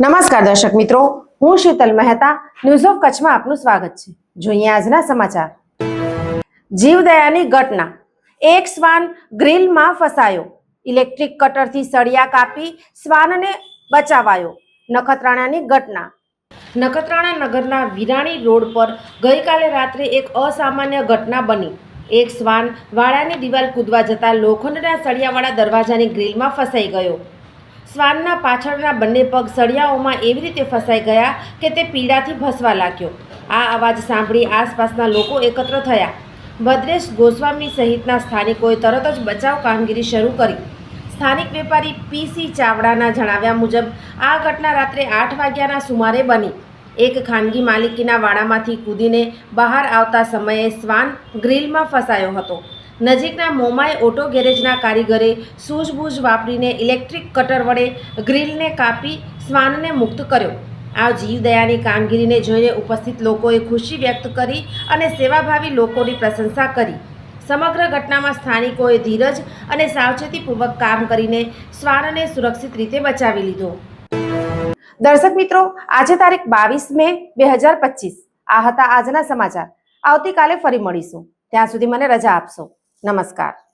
નમસ્કાર દર્શક મિત્રો, હું શીતલ મહેતા ન્યૂઝ ઓફ કચ્છમાં આપનું સ્વાગત છે. જોઈએ આજના સમાચાર. જીવદયાની ઘટના. એક શ્વાન ગ્રીલમાં ફસાયો. ઇલેક્ટ્રિક કટરથી સળિયા કાપી શ્વાનને બચાવાયો. નખત્રાણાની ઘટના. નખત્રાણા નગરના વિરાણી રોડ પર ગઈકાલે રાત્રે એક અસામાન્ય ઘટના બની. એક શ્વાન વાળાની દિવાલ કૂદવા જતાં લોખંડના સળિયાવાળા દરવાજાની ગ્રીલમાં ફસાઈ ગયો. શ્વાનના પાછળના બંને પગ સળિયાઓમાં એવી રીતે ફસાઈ ગયા કે તે પીડાથી ભસવા લાગ્યો. આ અવાજ સાંભળી આસપાસના લોકો એકત્ર થયા. ભદ્રેશ ગોસ્વામી સહિતના સ્થાનિકોએ તરત જ બચાવ કામગીરી શરૂ કરી. સ્થાનિક વેપારી પીસી ચાવડાના જણાવ્યા મુજબ, આ ઘટના રાત્રે આઠ વાગ્યાના સુમારે બની. એક ખાનગી માલિકીના વાડામાંથી કૂદીને બહાર આવતા સમયે શ્વાન ગ્રીલમાં ફસાયો હતો. નજીકના મોમાય ઓટો ગેરેજના કારીગરે સૂઝબૂઝ વાપરીને ઇલેક્ટ્રિક કટર વડે ગ્રીલને કાપી શ્વાનને મુક્ત કર્યો. આ જીવદયાની કામગીરીને જોઈને ઉપસ્થિત લોકોએ ખુશી વ્યક્ત કરી અને સેવાભાવી લોકોની પ્રશંસા કરી. સમગ્ર ઘટનામાં સ્થાનિકોએ ધીરજ અને સાવચેતીપૂર્વક કામ કરીને શ્વાનને સુરક્ષિત રીતે બચાવી લીધો. દર્શક મિત્રો, આજે તારીખ બાવીસ મે બે હજાર પચીસ. આ હતા આજના સમાચાર. આવતીકાલે ફરી મળીશું. ત્યાં સુધી મને રજા આપશો. નમસ્કાર.